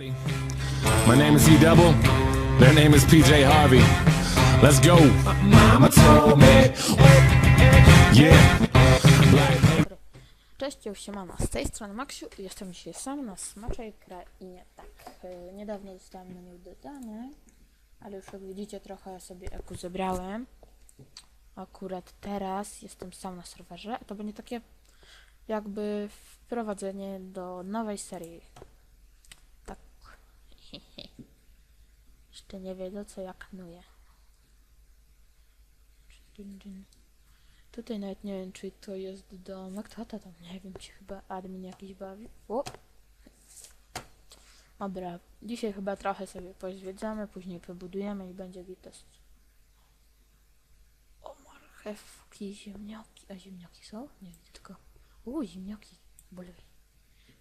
My name is E Double. Their name is PJ Harvey. Let's go. Mama. Yeah. Cześć, yo, siemano, z tej strony Maksiu i jestem dzisiaj sam na smaczej krainie. Tak, e, niedawno zostałem na nią dodany, ale już jak widzicie trochę sobie eku zebrałem. Akurat teraz jestem sam na serwerze. To będzie takie jakby wprowadzenie do nowej serii. Jeszcze nie wiedzą co ja dżin. Tutaj nawet nie wiem, czy to jest domek. To tam? Nie wiem, czy chyba admin jakiś bawi. O! Dobra, dzisiaj chyba trochę sobie pozwiedzamy, później pobudujemy i będzie gites. O, marchewki, ziemniaki. A ziemniaki są? Nie widzę tylko. U, ziemniaki. Bulwy.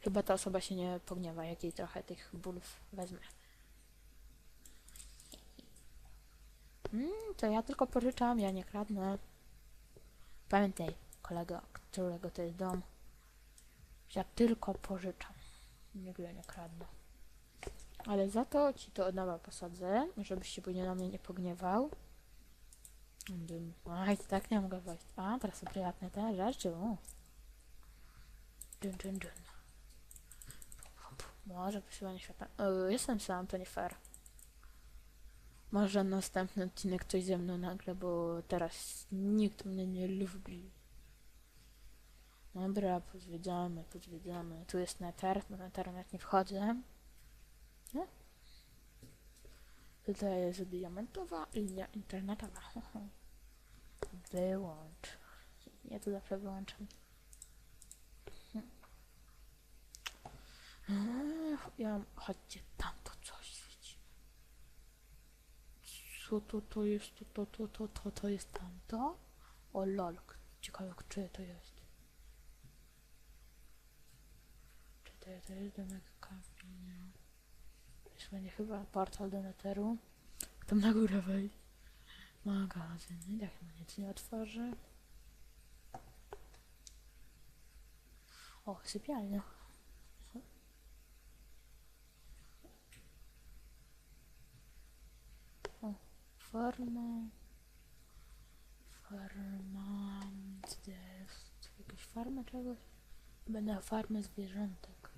Chyba ta osoba się nie pogniewa, jak jej trochę tych bulw wezmę. Mm, to ja tylko pożyczam, ja nie kradnę. Pamiętaj, kolego, którego to jest dom, ja tylko pożyczam. Nigdy nie kradnę. Ale za to ci to od nowa posadzę, żebyś się później na mnie nie pogniewał. Aj, tak nie mogę wejść. A, teraz są prywatne te rzeczy. Dun, dun, dun. Może poszywanie świata. Yy, jestem sam, to nie fair. Może następny odcinek ktoś ze mną nagle, bo teraz nikt mnie nie lubi. Dobra, pozwiedzamy, pozwiedzamy. Tu jest neter, do neteru nawet nie wchodzę. Nie? Tutaj jest diamentowa linia internetowa. Wyłącz. Ja to zawsze wyłączam. Ja, chodźcie, tam to coś. Co to, to jest, to, to, to, to, to, to jest tamto? O lol, ciekawe, czyje to jest. Czy to, to jest domek kamienia? To będzie chyba portal do neteru. Tam na górę wejść. Magazyn, jak nic nie otworzy. O, sypialnia. Farma. Farma. To jest? Farma czegoś? Będę farmę zwierzątek.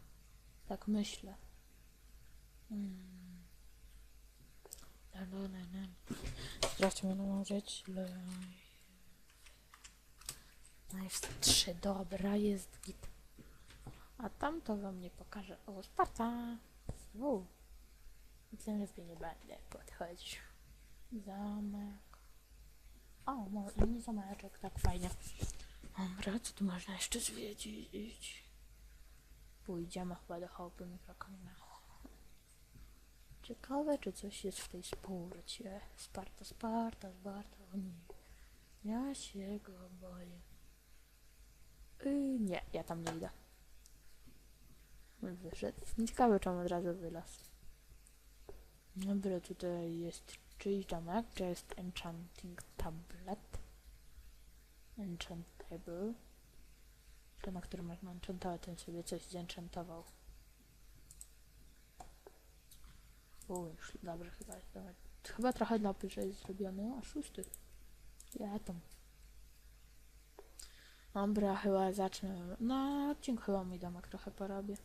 Tak myślę. Hmm. Sprawdźmy nałożyć. Le... No jest trzy, dobra, jest git. A tam to wam nie pokażę. O, Sparta! Uuu. Tym lepiej nie będę podchodził. Zamek. O, może inny zameczek, tak fajnie. Dobra, co tu można jeszcze zwiedzić? Pójdziemy chyba do chałupy mikrokamienia. Ciekawe, czy coś jest w tej spórcie. Sparta, Sparta, Sparta, o nie. Ja się go boję. Yy, nie, ja tam nie idę. Wyszedł. Ciekawe, czemu od razu wylazł. Dobra, tutaj jest czyjś domek, to jest Enchanting Tablet. Enchant Table. To, na którym można enchantować, ten sobie coś zenchantował. O, już dobrze chyba jest domek. Chyba trochę dla że jest zrobiony, a szósty. Ja tam. Dobra, chyba zacznę. Na odcinku chyba mój domek trochę porobię.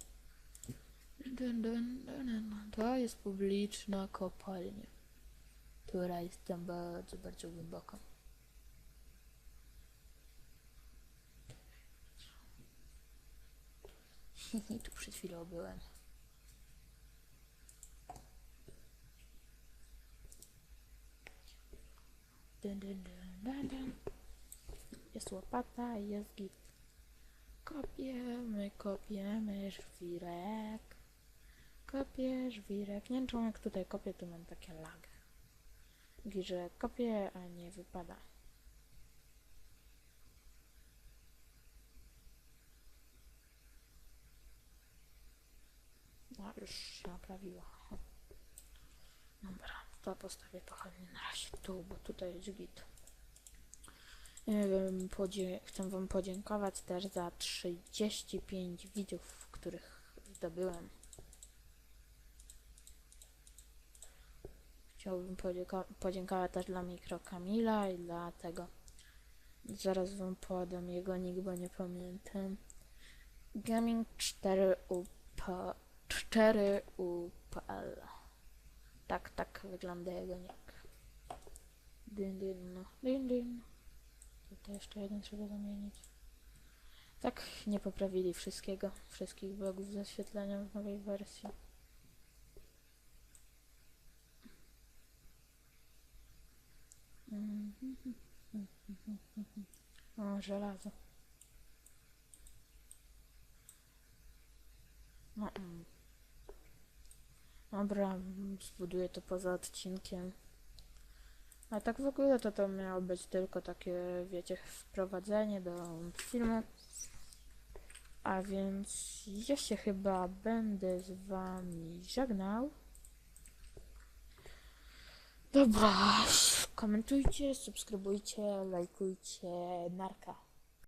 To jest publiczna kopalnia, która jest tam bardzo, bardzo głęboko. tu przed chwilą byłem. Dun, dun, dun, dun. Jest łopata jest git. Kopiemy, kopiemy żwirek. Kopię żwirek. Nie wiem jak tutaj kopię, to mam takie lag. Mówi, że kopię, a nie wypada. No, już się naprawiło. Dobra, to postawię pochodnie na razie tu, bo tutaj jest git. Chcę wam podziękować też za 35 widzów, których zdobyłem. Chciałbym podzięko- podziękować też dla Mikro Kamila i dla tego. Zaraz wam podam jego nick, bo nie pamiętam. Gaming 4 UP 4 UPL. Tak, tak wygląda jego nick. Din din, no. din din. Tutaj jeszcze jeden trzeba zamienić. Tak nie poprawili wszystkiego, wszystkich bugów ze świetleniem w nowej wersji. O, żelazo. No, mm. Dobra, zbuduję to poza odcinkiem. A tak w ogóle to to miało być tylko takie, wiecie, wprowadzenie do filmu. A więc ja się chyba będę z wami żegnał. Dobra, komentujcie, subskrybujcie, lajkujcie, narka.